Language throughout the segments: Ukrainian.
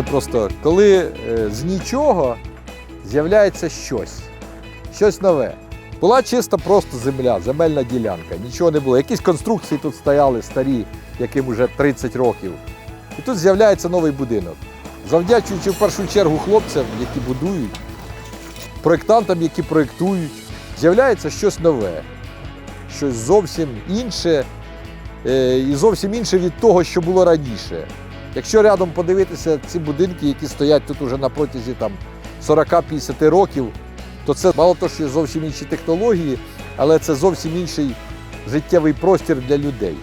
Просто коли е, з нічого з'являється щось, щось нове. Була чиста просто земля, земельна ділянка, нічого не було. Якісь конструкції тут стояли старі, яким вже 30 років. І тут з'являється новий будинок. Завдячуючи в першу чергу хлопцям, які будують, проєктантам, які проєктують, з'являється щось нове, щось зовсім інше е, і зовсім інше від того, що було раніше. Якщо рядом подивитися ці будинки, які стоять тут уже на протязі там, 40-50 років, то це мало того, що зовсім інші технології, але це зовсім інший життєвий простір для людей.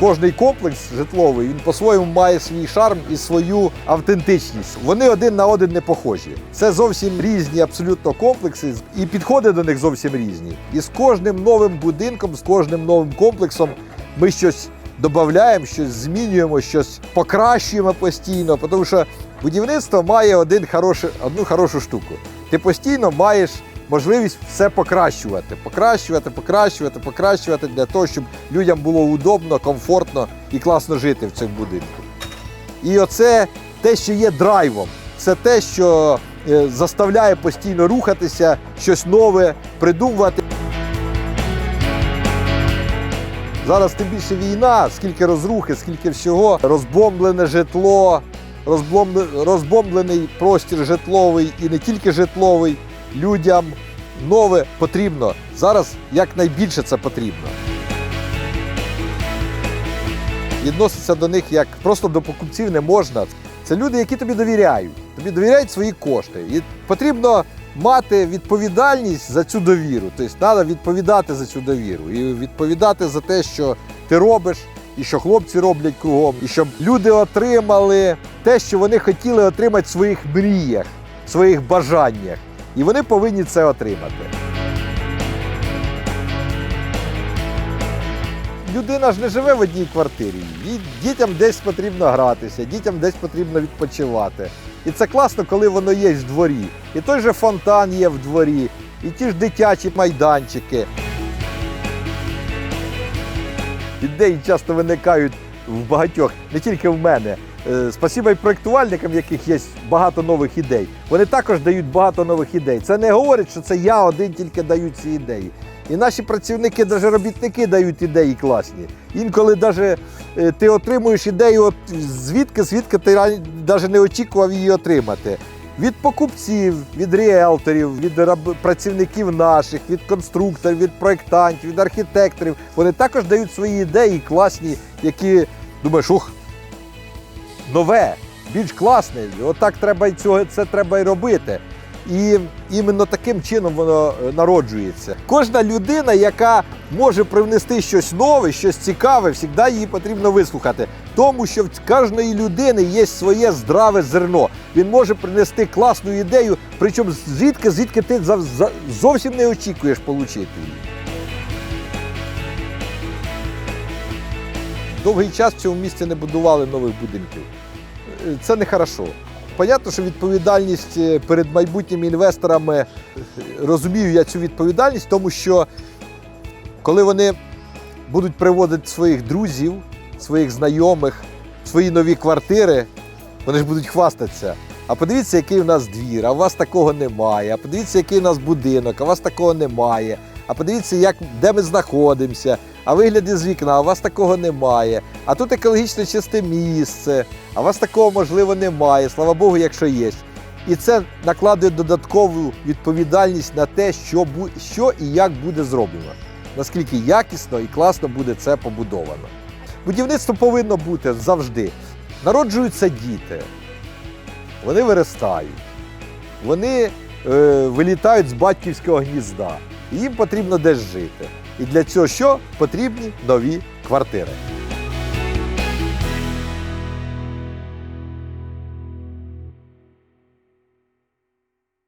Кожний комплекс житловий він по-своєму має свій шарм і свою автентичність. Вони один на один не похожі. Це зовсім різні абсолютно комплекси, і підходи до них зовсім різні. І з кожним новим будинком, з кожним новим комплексом ми щось додаємо, щось змінюємо, щось покращуємо постійно, тому що будівництво має один хороший, одну хорошу штуку. Ти постійно маєш можливість все покращувати, покращувати, покращувати, покращувати для того, щоб людям було удобно, комфортно і класно жити в цьому будинку. І оце те, що є драйвом, це те, що е, заставляє постійно рухатися, щось нове, придумувати. Зараз тим більше війна, скільки розрухи, скільки всього, розбомблене житло, розбомблений простір житловий і не тільки житловий. Людям нове потрібно. Зараз якнайбільше це потрібно. Відноситься до них як просто до покупців не можна. Це люди, які тобі довіряють. Тобі довіряють свої кошти. І потрібно мати відповідальність за цю довіру. Тобто треба відповідати за цю довіру і відповідати за те, що ти робиш, і що хлопці роблять кругом, і щоб люди отримали те, що вони хотіли отримати в своїх мріях, в своїх бажаннях. І вони повинні це отримати. Людина ж не живе в одній квартирі. Їй дітям десь потрібно гратися, дітям десь потрібно відпочивати. І це класно, коли воно є в дворі. І той же фонтан є в дворі, і ті ж дитячі майданчики. Ідеї часто виникають в багатьох, не тільки в мене. Е, Спасибо і проєктувальникам, яких є багато нових ідей. Вони також дають багато нових ідей. Це не говорить, що це я один тільки даю ці ідеї. І наші працівники, навіть робітники дають ідеї класні. Інколи навіть ти отримуєш ідею, от звідки, звідки ти навіть не очікував її отримати. Від покупців, від ріелторів, від працівників наших, від конструкторів, від проєктантів, від архітекторів. Вони також дають свої ідеї класні, які думаєш, ух, нове, більш класне. Отак треба і цього, це треба і робити. І іменно таким чином воно е, народжується. Кожна людина, яка може привнести щось нове, щось цікаве, завжди її потрібно вислухати. Тому що в кожної людини є своє здраве зерно. Він може принести класну ідею, причому звідки, звідки ти зовсім не очікуєш отримати її. Довгий час в цьому місті не будували нових будинків. Е, Це не хорошо. Понятно, що відповідальність е, перед майбутніми інвесторами е, розумію я цю відповідальність, тому що коли вони будуть приводити своїх друзів, своїх знайомих, свої нові квартири, вони ж будуть хвастатися. А подивіться, який у нас двір, а у вас такого немає. А подивіться, який у нас будинок, а у вас такого немає. А подивіться, як, де ми знаходимося, а вигляди з вікна, у вас такого немає. А тут екологічно чисте місце, а у вас такого можливо немає. Слава Богу, якщо є. І це накладує додаткову відповідальність на те, що, що і як буде зроблено. Наскільки якісно і класно буде це побудовано. Будівництво повинно бути завжди. Народжуються діти, вони виростають, вони е, вилітають з батьківського гнізда. Їм потрібно десь жити. І для цього що? Потрібні нові квартири.